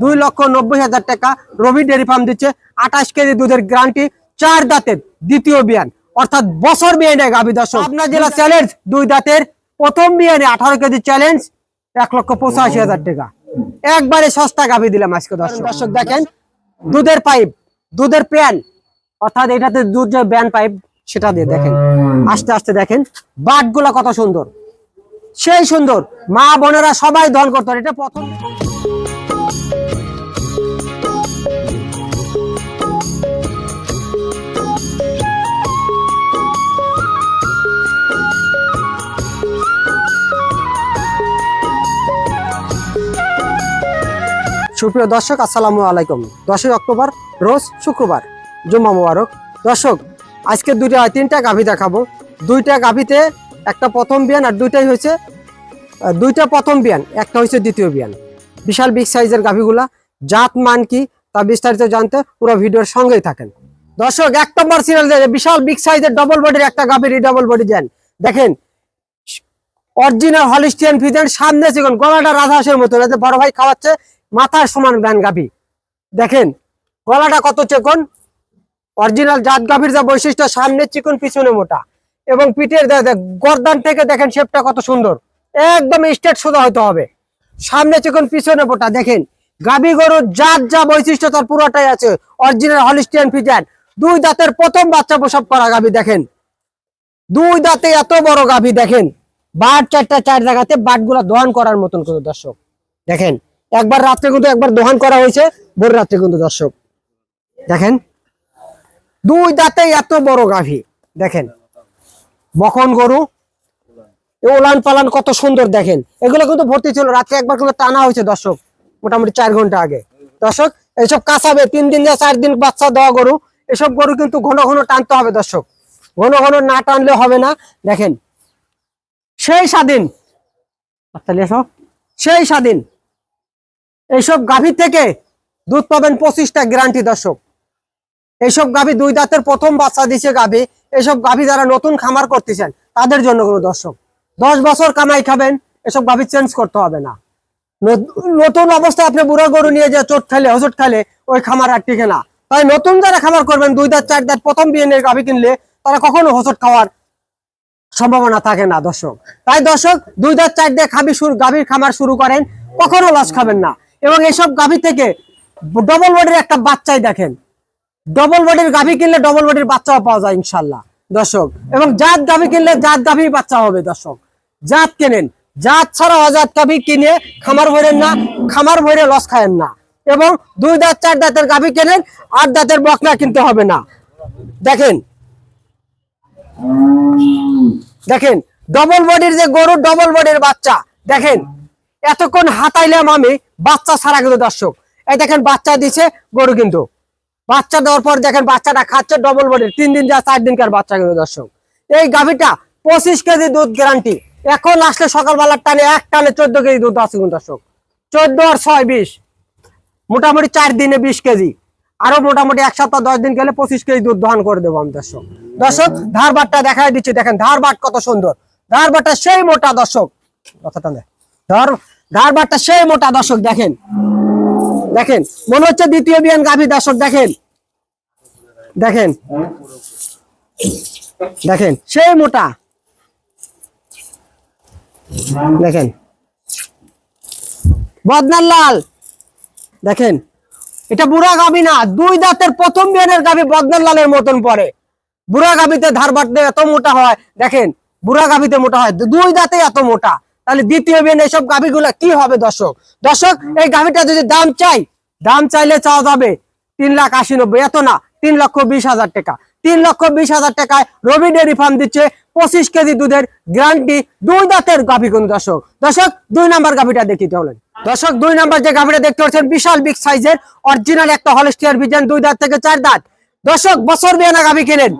দুই লক্ষ নব্বই হাজার টাকা রবি ডেয়ারি ফার্ম দিচ্ছে। আঠাশ কেজি দুধের গ্যারান্টি চার দাঁতের দ্বিতীয় বিয়ান। অর্থাৎ বছর বিয়ানে গাভী দর্শক আপনার জেলা চ্যালেঞ্জ দুই দাঁতের প্রথম বিয়ানে আঠারো কেজি চ্যালেঞ্জ এক লক্ষ পঁচাশি হাজার টাকা। একবারে সস্তা গাভী দিলাম আজকে দর্শক। দর্শক দেখেন দুধের পাইপ দুধের প্যান অর্থাৎ এটাতে দুধ যে ব্যান পাইপ সেটা দিয়ে দেখেন। আস্তে আস্তে দেখেন বাটগুলা কত সুন্দর। সেই সুন্দর মা বোনেরা সবাই দহন করতো এটা প্রথম। সুপ্রিয় দর্শক, আসসালামু আলাইকুম। দশই অক্টোবর, রোজ শুক্রবার, জুম্মা মুবারক। দর্শক, আজকে দুইটা, তিনটা গাভী দেখাবো। দুইটা গাভীতে একটা প্রথম বিয়ান আর দুইটাই হয়েছে দুইটা প্রথম বিয়ান, একটা হয়েছে দ্বিতীয় বিয়ান। বিশাল বিগ সাইজের গাভীগুলা, জাত, মান কি, তা বিস্তারিত জানতে পুরো ভিডিওর সঙ্গেই থাকেন। দর্শক, এক নম্বর সিরিয়াল বিশাল বিগ সাইজের ডবল বডির একটা গাভীর ডবল বডি দেন। দেখেন অরিজিনাল হলিস্টিয়ান ফিজেন সামনে চিকন, গলাটা রাজহাঁসের মতো। বড় ভাই খাওয়াচ্ছে মাথার সমান ব্যান গাভী। দেখেন, গলাটা কত চেকন? অরিজিনাল জাত গাভীর যা বৈশিষ্ট্য, সামনে চিকন, পিছনে মোটা। এবং পিঠের গর্দান থেকে দেখেন শেপটা কত সুন্দর। একদম স্ট্রেট সোজা হতে হবে। সামনে চিকন, পিছনে মোটা। দেখেন, গাভী গরুর জাত যা বৈশিষ্ট্য তার পুরোটাই আছে। অরিজিনাল হলিস্টিয়ান ফিজান দুই দাঁতের প্রথম বাচ্চা প্রসব করা গাভী, দেখেন। দুই দাঁতে এত বড় গাভী, দেখেন। বাট চারটা, চার জায়গাতে বাটগুলা দহন করার মতন কোনো দর্শক। দেখেন একবার রাত্রে কিন্তু একবার দহন করা হয়েছে, ভোর রাত্রে কিন্তু দর্শক। দেখেন, দুই দাঁতে এত বড় গাভী, দেখেন। বকন গরু ওলান পালান কত সুন্দর, দেখেন। এগুলো কিন্তু ভর্তি ছিল, রাত্রে একবার কিন্তু টানা হয়েছে দর্শক, মোটামুটি চার ঘণ্টা আগে। দর্শক, এইসব কাঁচাবে, তিন দিন যা চার দিন বাচ্চা দেওয়া গরু, এসব গরু কিন্তু ঘন ঘন টানতে হবে দর্শক। ঘন ঘন না টানলে হবে না, দেখেন। সেই স্বাধীন সেই স্বাধীন এইসব গাভী থেকে দুধ পাবেন পঁচিশটা গ্যারান্টি দর্শক। এইসব গাভী দুই দাঁতের প্রথম বাচ্চা দিছে গাভী। এইসব গাভী যারা নতুন খামার করতেছেন, তাদের জন্য কোনো দর্শক। দশ বছর কামাই খাবেন, এসব গাভী চেঞ্জ করতে হবে না। নতুন অবস্থায় আপনি বুড়ো গরু নিয়ে যে চোট খেলে হজট খেলে ওই খামার আর টিকে না। তাই নতুন যারা খামার করবেন, দুই দাঁত, চার দাঁত, প্রথম বিয়ে গাভী কিনলে, তারা কখনো হোসট খাওয়ার সম্ভাবনা থাকে না, দর্শক। তাই দর্শক, দুই দাঁত, চার দিয়ে খাবি গাভীর খামার শুরু করেন, কখনো লস খাবেন না। এবং এসব গাভী থেকে ডবল বডির একটা বাচ্চাই দেখেন। ডবল বডির গাভী কিনলে ডবল বডির বাচ্চাও পাওয়া যায় ইনশাল্লাহ। দর্শক, এবং জাত গাভী কিনলে জাত গাভী বাচ্চা হবে দর্শক। জাত কেনেন, জাত ছাড়া অজাত গাভী কিনে খামার ভরেন না, খামার ভরে লস খায়েন না। এবং দুই দাঁত, চার দাঁতের গাভী কেনেন, আট দাঁতের বকনা কিনতে হবে না। দেখেন দেখেন ডবল বডির যে গরু ডবল বডির বাচ্চা। দেখেন এতক্ষণ হাতাইলাম আমি, বাচ্চা ছাড়া কিন্তু দর্শক। এই দেখেন বাচ্চা দিছে গরু কিন্তু। বাচ্চা দেওয়ার পর দেখেন বাচ্চাটা খাচ্ছে ডবল বডির তিন দিন যা চার দিনকার বাচ্চা কিন্তু দর্শক। এই গাভিটা পঁচিশ কেজি দুধ গ্যারান্টি এখন আসলে সকালবেলার টানে এক টানে চোদ্দ কেজি দুধ আছে কিন্তু দর্শক। চোদ্দ আর ছয় বিশ। মোটামুটি চার দিনে বিশ কেজি। আরও মোটামুটি এক সপ্তাহ, দশ দিন গেলে পঁচিশ কেজি দুধ দহন করে দেবো আমি দর্শক। দর্শক, ধার বাটটা দেখাই দিচ্ছি। দেখেন, ধার বাট কত সুন্দর। ধার বাটটা সেই মোটা দর্শক। কথাটা দেখ ধর বাটটা সেই মোটা দর্শক দেখেন। দেখেন, মনে হচ্ছে দ্বিতীয় বিয়ান গাভী দর্শক, দেখেন। দেখেন। দেখেন, সেই মোটা। দেখেন। বদনার লাল। দেখেন, এটা বুড়া গাবি না, দুই দাঁতের প্রথম বিয়ানের গাবি বদনার লালের মতন পরে। বুড়া গাবিতে ধার বাটতে এত মোটা হয়, দেখেন, বুড়া গাবিতে মোটা হয়, দুই দাঁতে এত মোটা। তাহলে দ্বিতীয় বিয়ান এইসব গাবিগুলা কি হবে দর্শক? দর্শক, এই গাবিটা যদি দাম চাই, দাম চাইলে চাওয়া যাবে তিন লাখ আশি নব্বই। এত না, তিন লক্ষ বিশ হাজার টাকা। তিন লক্ষ বিশ হাজার টাকায় রবি ডেয়ারি ফার্ম দিচ্ছে পঁচিশ কেজি দুধের গ্যারান্টি দুই দাঁতের গাভী কোন দর্শক। দর্শক, দুই নাম্বার গাভীটা দেখি হলেন দর্শক, দুই নাম্বার যে গাভীটা দেখতে পাচ্ছেন, বিশাল বিগ সাইজের অরিজিনাল একটা হলস্টিয়ার বিজান দুই দাঁত থেকে চার দাঁত। দর্শক, বছর বিয়ানা গাভী কেনেন?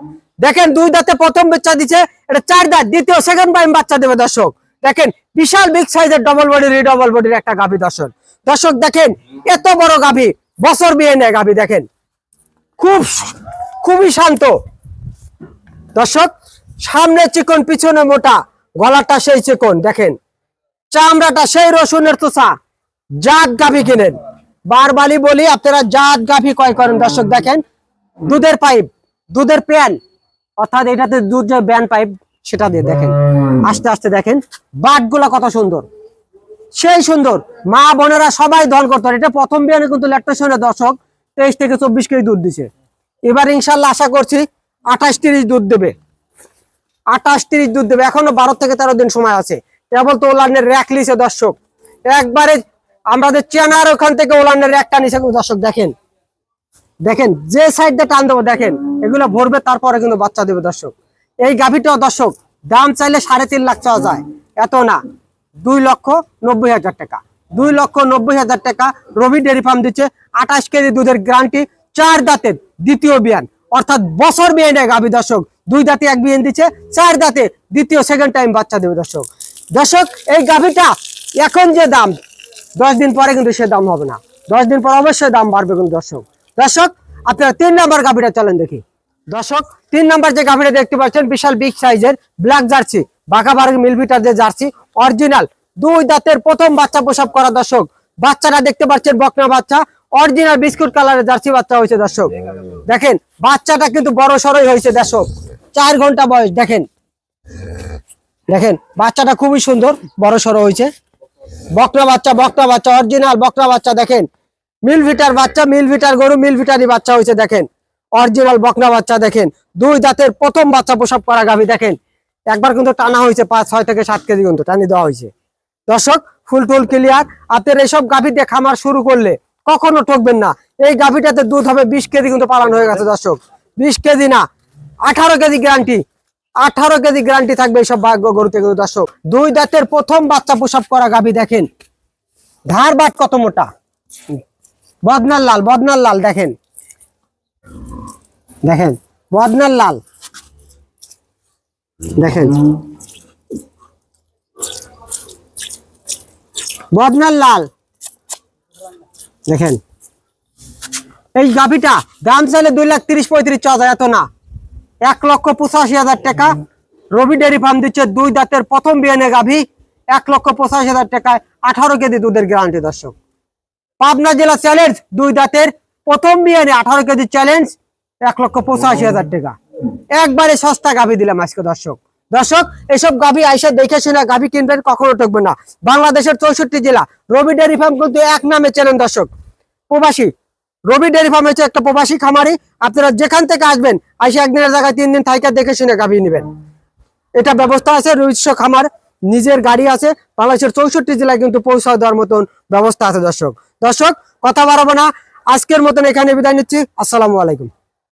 দেখেন, দুই দাঁতে প্রথম বাচ্চা দিচ্ছে, এটা চার দাঁত, দ্বিতীয় সেকেন্ড টাইম বাচ্চা দেবে দর্শক। দেখেন, বিশাল বিগ সাইজের ডবল বডির ডবল বডির একটা গাভী, দর্শক। দর্শক, দেখেন, এত বড় গাভী, বছর বিয়ে নেয় গাভী, দেখেন। খুব খুবই শান্ত। দর্শক, সামনে চিকন, পিছনে মোটা, গলাটা সেই চিকন, দেখেন। চামড়াটা সেই রসুনের তোষা, জাত গাভী কিনেন। বারবারই বলি, আপনারা জাত গাভী কয় করেন। দর্শক, দেখেন, দুধের পাইপ দুধের প্যান, অর্থাৎ এটাতে দুধ যে ব্যান পাইপ সেটা দিয়ে দেখেন। আস্তে আস্তে দেখেন বাটগুলা কত সুন্দর। সেই সুন্দর। মা বোনেরা সবাই দল করতে এটা প্রথম বিয়ানে কিন্তু ল্যাকটেশনের দর্শক তেইশ থেকে চব্বিশ কেজি দুধ দিছে। এবার ইনশাল্লাহ আশা করছি আঠাশ তিরিশ দুধ দেবে। আঠাশ তিরিশ দুধ দেবে। এখনও বারো থেকে তেরো দিন সময় আছে। কেবল তো ওলানের র্যাক লিছে দর্শক। একবারে আমাদের চেনার ওখান থেকে ওলানের র্যাকটা নিছে দর্শক, দেখেন। দেখেন, যে সাইড দিয়ে টান দেবো, দেখেন। এগুলো ভরবে, তারপরে কিন্তু বাচ্চা দেবে দর্শক। এই গাভীটা দর্শক, দাম চাইলে সাড়ে তিন লাখ চাওয়া যায়। এত না, দুই লক্ষ নব্বই হাজার টাকা। দুই লক্ষ নব্বই হাজার টাকা রবি ডেয়ারি ফার্ম দিচ্ছে, আঠাশ কেজি দুধের গ্যারান্টি, চার দাঁতের দ্বিতীয় বিয়ান। অর্থাৎ বছর বিয়ানে গাভী দর্শক, দুই দাঁতে এক বিয়ান দিচ্ছে, চার দাঁতে দ্বিতীয় সেকেন্ড টাইম বাচ্চা দেবে দর্শক। দর্শক, এই গাভীটা এখন যে দাম, দশ দিন পরে কিন্তু সে দাম হবে না। দশ দিন পর অবশ্যই দাম বাড়বে কিন্তু দর্শক। দর্শক, আপনারা তিন নাম্বার গাভীটা চলেন দেখি। দর্শক, তিন নাম্বার যে গাভীটা দেখতে পাচ্ছেন, বিশাল বিগ সাইজের ব্ল্যাক জার্সি বাঘাবাড়ি মিলভিটার যে জার্সি অরিজিনাল দুই দাঁতের প্রথম বাচ্চা প্রসব করা দর্শক। বাচ্চাটা দেখতে পাচ্ছেন, বকনা বাচ্চা অরিজিনাল বিস্কুট কালারের জার্সি বাচ্চা হয়েছে দর্শক। দেখেন, বাচ্চাটা কিন্তু বড় সড়ই হয়েছে দর্শক। চার ঘণ্টা বয়স, দেখেন। দেখেন, বাচ্চাটা খুবই সুন্দর, বড় সড়ো হয়েছে। বকনা বাচ্চা বকনা বাচ্চা অরিজিনাল বকনা বাচ্চা, দেখেন। মিল ভিটার বাচ্চা, মিল ভিটার গরু, মিল ভিটারই বাচ্চা হয়েছে, দেখেন। অরিজিনাল বকনা বাচ্চা দেখেন। দুই দাঁতের প্রথম বাচ্চা প্রসব করা গাভী দেখেন। একবার কিন্তু টানা হয়েছে পাঁচ, ছয় থেকে সাত কেজি কিন্তু টানি দেওয়া হয়েছে। দর্শক, ফুল টুল ক্লিয়ার আপনার এইসব গাভী দিয়ে খামার শুরু করলে কখনো ঠকবেন না। এই গাভীটাতে দুধ হবে বিশ কেজি কিন্তু পালন হয়ে গেছে, দর্শক। বিশ কেজি না, আঠারো কেজি গ্যারান্টি আঠারো কেজি গ্যারান্টি থাকবে এইসব ভাগ্য গরুতে কিন্তু, দর্শক। দুই দাঁতের প্রথম বাচ্চা প্রসব করা গাভী দেখেন। ধার বাট কত মোটা? বদনার লাল বদনার লাল দেখেন। দেখেন, বদনার লাল। দেখেন। বদনার লাল। দেখেন। এই গাভিটা, দাম চাইলে দুই লাখ তিরিশ, পঁয়ত্রিশ যায়, এত না। এক লক্ষ পঁচাশি হাজার টাকা। রবি ডেয়ারি ফার্ম দিচ্ছে দুই দাঁতের প্রথম বিয়ানে গাভি। এক লক্ষ পঁচাশি হাজার টাকায় আঠারো কেজি দুধের গ্যারান্টি দর্শক। পাবনা জেলা চ্যালেঞ্জ দুই দাঁতের প্রথম বিয়ানে আঠারো কেজি চ্যালেঞ্জ এক লক্ষ পঁচাশি হাজার টাকা। একবারে সস্তা গাভি দিলাম আজকে দর্শক। দর্শক, এসব গাভি আইসা দেখে শুনে গাভি কিনবেন, কখনো ঠকবেন না। বাংলাদেশের চৌষট্টি জেলা, রবি ডেয়ারি ফার্ম কিন্তু এক নামে চেনেন দর্শক। প্রবাসী, রবি ডেয়ারি ফার্ম হচ্ছে একটা প্রবাসী খামারি। আপনারা যেখান থেকে আসবেন, আইসা একদিনের জায়গায় তিন দিন থাইকা দেখে শুনে গাভি নেবেন। এটা ব্যবস্থা আছে রুইস্ব খামার, নিজের গাড়ি আছে। বাংলাদেশের চৌষট্টি জেলায় কিন্তু পৌঁছা দেওয়ার মতন ব্যবস্থা আছে দর্শক। দর্শক, কথা বাড়াবো না। আজকের মতন এখানে বিদায় নিচ্ছি। আসসালামু আলাইকুম।